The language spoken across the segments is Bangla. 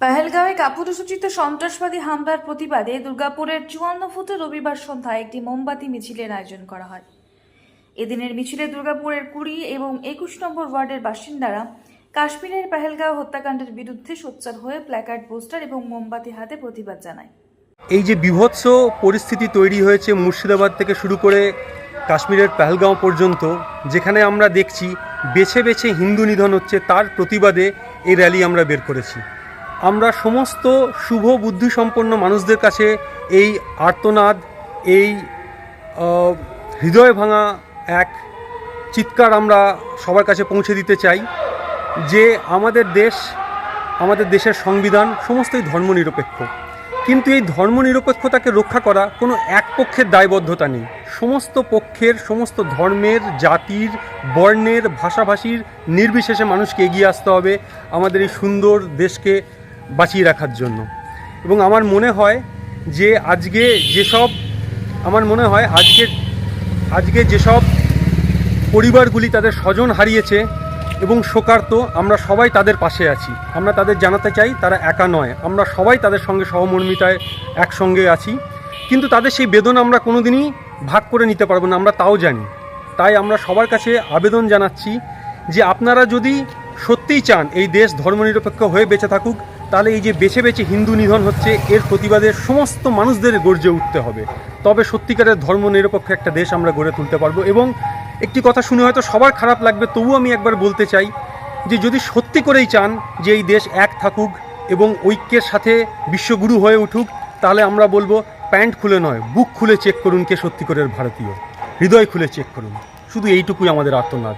পেহেলগাঁওয়ে কাপুরুষোচিত সন্ত্রাসবাদী হামলার প্রতিবাদে দুর্গাপুরের চুয়ান্ন ফুটে রবিবার সন্ধ্যায় একটি মোমবাতি মিছিলের আয়োজন করা হয়। এদিনের মিছিলে দুর্গাপুরের কুড়ি এবং একুশ নম্বর ওয়ার্ডের বাসিন্দারা কাশ্মীরের পেহেলগাঁও হত্যাকাণ্ডের বিরুদ্ধে সোচ্চার হয়ে প্ল্যাকার্ড, পোস্টার এবং মোমবাতি হাতে প্রতিবাদ জানায়। এই যে বিভৎস পরিস্থিতি তৈরি হয়েছে মুর্শিদাবাদ থেকে শুরু করে কাশ্মীরের পেহেলগাঁও পর্যন্ত, যেখানে আমরা দেখছি বেছে বেছে হিন্দু নিধন হচ্ছে, তার প্রতিবাদে এই র্যালি আমরা বের করেছি। আমরা সমস্ত শুভ বুদ্ধিসম্পন্ন মানুষদের কাছে এই আর্তনাদ, এই হৃদয় ভাঙা এক চিৎকার আমরা সবার কাছে পৌঁছে দিতে চাই যে আমাদের দেশ, আমাদের দেশের সংবিধান সমস্তই ধর্মনিরপেক্ষ। কিন্তু এই ধর্মনিরপেক্ষতাকে রক্ষা করা কোনো এক পক্ষের দায়বদ্ধতা নেই। সমস্ত পক্ষের, সমস্ত ধর্মের, জাতির, বর্ণের, ভাষাভাষীর নির্বিশেষে মানুষকে এগিয়ে আসতে হবে। আমাদের এই সুন্দর দেশকে বাঁচিয়ে রাখার জন্য। এবং আমার মনে হয় যে আজকে যেসব, আমার মনে হয় আজকে আজকে যেসব পরিবারগুলি তাদের স্বজন হারিয়েছে এবং শোকার্ত, আমরা সবাই তাদের পাশে আছি। আমরা তাদের জানাতে চাই, তারা একা নয়। আমরা সবাই তাদের সঙ্গে সহমর্মিতায় একসঙ্গে আছি। কিন্তু তাদের সেই বেদনা আমরা কোনোদিনই ভাগ করে নিতে পারব না, আমরা তাও জানি। তাই আমরা সবার কাছে আবেদন জানাচ্ছি যে আপনারা যদি সত্যিই চান এই দেশ ধর্মনিরপেক্ষ হয়ে বেঁচে থাকুক তাহলে এই যে বেছে বেছে হিন্দু নিধন হচ্ছে, এর প্রতিবাদে সমস্ত মানুষদের গর্জে উঠতে হবে। তবে সত্যিকারের ধর্মনিরপেক্ষ একটা দেশ আমরা গড়ে তুলতে পারব। এবং একটি কথা শুনে হয়তো সবার খারাপ লাগবে, তবুও আমি একবার বলতে চাই যে যদি সত্যি করেই চান যে এই দেশ এক থাকুক এবং ঐক্যের সাথে বিশ্বগুরু হয়ে উঠুক, তাহলে আমরা বলব প্যান্ট খুলে নয়, বুক খুলে চেক করুন কে সত্যিকারের ভারতীয়। হৃদয় খুলে চেক করুন। শুধু এইটুকুই আমাদের আত্মনাদ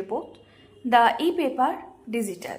report, the E paper digital.